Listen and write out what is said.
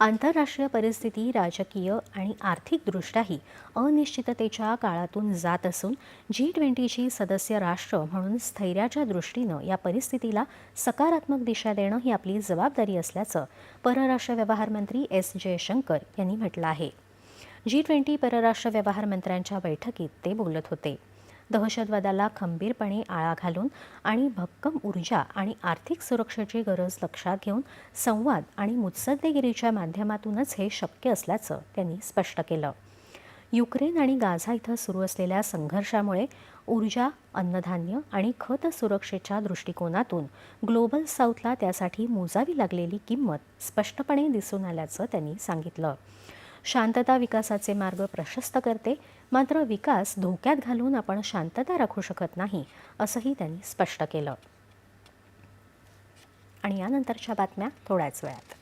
आंतरराष्ट्रीय परिस्थिती राजकीय आणि आर्थिकदृष्ट्याही अनिश्चिततेच्या काळातून जात असून जी ट्वेंटीची सदस्य राष्ट्र म्हणून स्थैर्याच्या दृष्टीनं या परिस्थितीला सकारात्मक दिशा देणं ही आपली जबाबदारी असल्याचं परराष्ट्र व्यवहार मंत्री एस जयशंकर यांनी म्हटलं आहे. जी ट्वेंटी परराष्ट्र व्यवहार मंत्र्यांच्या बैठकीत ते बोलत होते. दहशतवादाला खंबीरपणे आळा घालून आणि भक्कम ऊर्जा आणि आर्थिक सुरक्षेची गरज लक्षात घेऊन संवाद आणि मुत्सद्देगिरीच्या माध्यमातूनच हे शक्य असल्याचं त्यांनी स्पष्ट केलं. युक्रेन आणि गाझा इथं सुरू असलेल्या संघर्षामुळे ऊर्जा अन्नधान्य आणि खत सुरक्षेच्या दृष्टिकोनातून ग्लोबल साऊथला त्यासाठी मोजावी लागलेली किंमत स्पष्टपणे दिसून आल्याचं त्यांनी सांगितलं. शांतता विकासाचे मार्ग प्रशस्त करते. मात्र विकास धोक्यात घालून आपण शांतता राखू शकत नाही असंही त्यांनी स्पष्ट केलं. आणि यानंतरच्या बातम्या थोड्याच वेळात.